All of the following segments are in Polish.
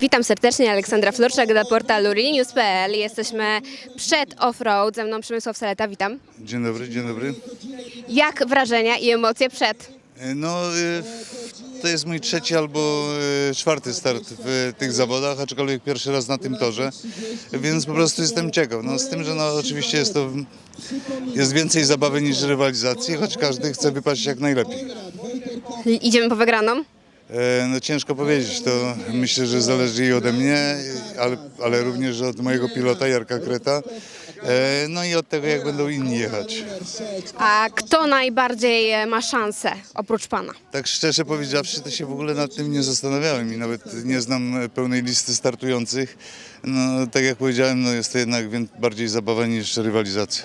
Witam serdecznie, Aleksandra Florczak dla portalu realnews.pl. Jesteśmy przed off-road, ze mną Przemysław Saleta, witam. Dzień dobry, dzień dobry. Jak wrażenia i emocje przed? E, No, y, to jest mój trzeci albo y, czwarty start w tych zawodach, aczkolwiek pierwszy raz na tym torze, więc po prostu jestem ciekaw. No, z tym, że no, oczywiście jest to jest więcej zabawy niż rywalizacji, choć każdy chce wypaść jak najlepiej. Idziemy po wygraną? E, No ciężko powiedzieć, to myślę, że zależy i ode mnie, ale, ale również od mojego pilota Jarka Kreta, E, no i od tego, jak będą inni jechać. A kto najbardziej e, ma szansę oprócz pana? Tak szczerze powiedziawszy, to się w ogóle nad tym nie zastanawiałem i nawet nie znam pełnej listy startujących. No, tak jak powiedziałem, no, jest to jednak bardziej zabawa niż rywalizacja.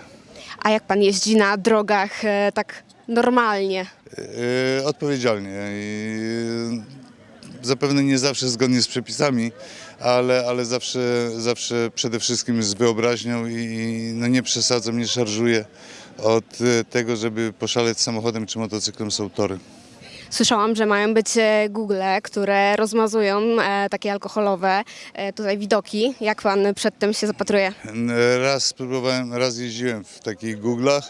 A jak pan jeździ na drogach tak normalnie? E, odpowiedzialnie i zapewne nie zawsze zgodnie z przepisami, ale, ale zawsze, zawsze przede wszystkim z wyobraźnią i no, nie przesadzam, nie szarżuję od e, tego, żeby poszaleć samochodem czy motocyklem są tory. Słyszałam, że mają być e, Google, które rozmazują e, takie alkoholowe e, tutaj widoki. Jak pan przed tym się zapatruje? Raz spróbowałem, raz jeździłem w takich Google'ach.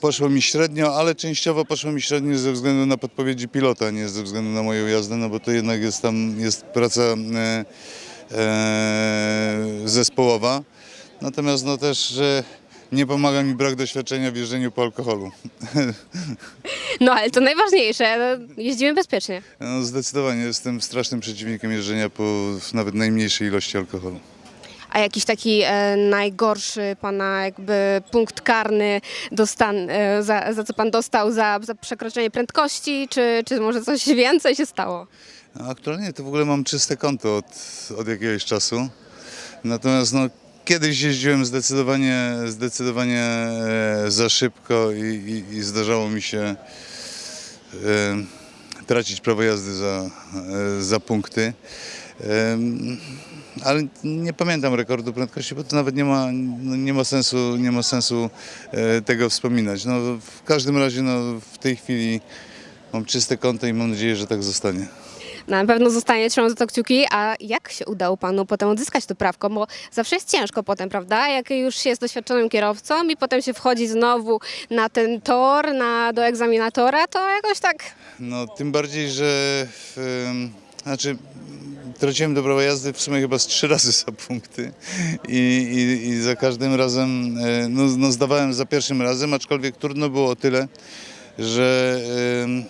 Poszło mi średnio, ale częściowo poszło mi średnio ze względu na podpowiedzi pilota, nie ze względu na moją jazdę, no bo to jednak jest tam jest praca e, e, zespołowa. Natomiast no też że nie pomaga mi brak doświadczenia w jeżdżeniu po alkoholu. No ale to najważniejsze, no, jeździmy bezpiecznie. No, zdecydowanie jestem strasznym przeciwnikiem jeżdżenia po nawet najmniejszej ilości alkoholu. A jakiś taki e, najgorszy pana jakby punkt karny e, za, za co pan dostał za, za przekroczenie prędkości, czy, czy może coś więcej się stało? No, Aktualnie to w ogóle mam czyste konto od, od jakiegoś czasu. Natomiast no, kiedyś jeździłem zdecydowanie, zdecydowanie e, za szybko i, i, i zdarzało mi się tracić prawo jazdy za, e, za punkty. Ale nie pamiętam rekordu prędkości, bo to nawet nie ma, nie ma sensu, nie ma sensu e, tego wspominać. No, w każdym razie no, w tej chwili mam czyste konto i mam nadzieję, że tak zostanie. Na pewno zostanie, trzymam za to kciuki. A jak się udało panu potem odzyskać to prawko? Bo zawsze jest ciężko potem, prawda? Jak już się jest doświadczonym kierowcą i potem się wchodzi znowu na ten tor, na, do egzaminatora, to jakoś tak... No, tym bardziej, że znaczy, traciłem do prawa jazdy w sumie chyba z trzy razy za punkty i, i, i za każdym razem, e, no, no zdawałem za pierwszym razem, aczkolwiek trudno było o tyle, że em,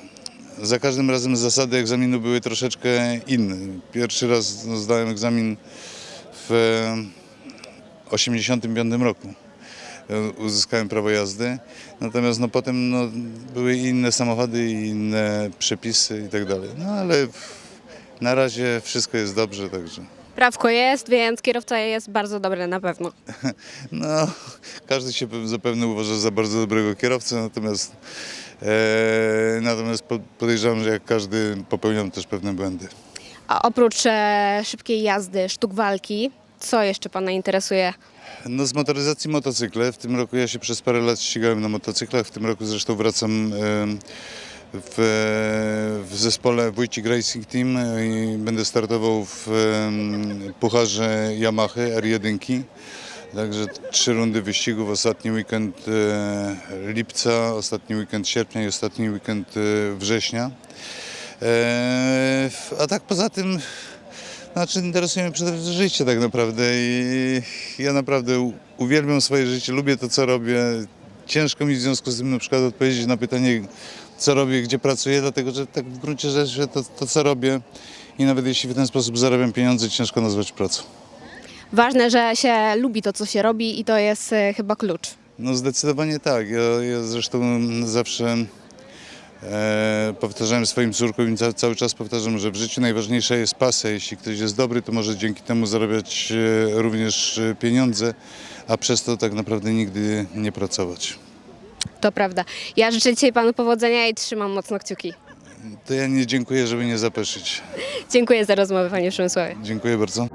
za każdym razem zasady egzaminu były troszeczkę inne. Pierwszy raz no, zdałem egzamin w em, 85 roku e, uzyskałem prawo jazdy. Natomiast no, potem no, były inne samochody inne przepisy i tak dalej. No ale na razie wszystko jest dobrze, także Prawko jest, więc kierowca jest bardzo dobry na pewno. no, każdy się pe- zapewne uważa za bardzo dobrego kierowcę, natomiast, e, natomiast po- podejrzewam, że jak każdy popełniam też pewne błędy. A oprócz e, szybkiej jazdy, sztuk walki, co jeszcze pana interesuje? No z motoryzacji motocykle. W tym roku ja się przez parę lat ścigałem na motocyklach. W tym roku zresztą wracam em, w, w zespole Wójcik Racing Team i będę startował w pucharze Yamaha R1. Także trzy rundy wyścigów, ostatni weekend e, lipca, ostatni weekend sierpnia i ostatni weekend e, września. E, a tak poza tym znaczy interesuje mnie przede wszystkim życie tak naprawdę i ja naprawdę uwielbiam swoje życie, lubię to co robię. Ciężko mi w związku z tym na przykład odpowiedzieć na pytanie co robię, gdzie pracuję, dlatego że tak w gruncie rzeczy to, to co robię i nawet jeśli w ten sposób zarabiam pieniądze, ciężko nazwać pracą. Ważne, że się lubi to, co się robi i to jest e, chyba klucz. No zdecydowanie tak. Ja, ja zresztą zawsze e, powtarzałem swoim córkom i ca, cały czas powtarzam, że w życiu najważniejsza jest pasja. Jeśli ktoś jest dobry, to może dzięki temu zarabiać e, również e, pieniądze, a przez to tak naprawdę nigdy nie pracować. To prawda. Ja życzę dzisiaj panu powodzenia i trzymam mocno kciuki. To ja nie dziękuję, żeby nie zapeszyć. Dziękuję za rozmowę, panie Przemysławie. Dziękuję bardzo.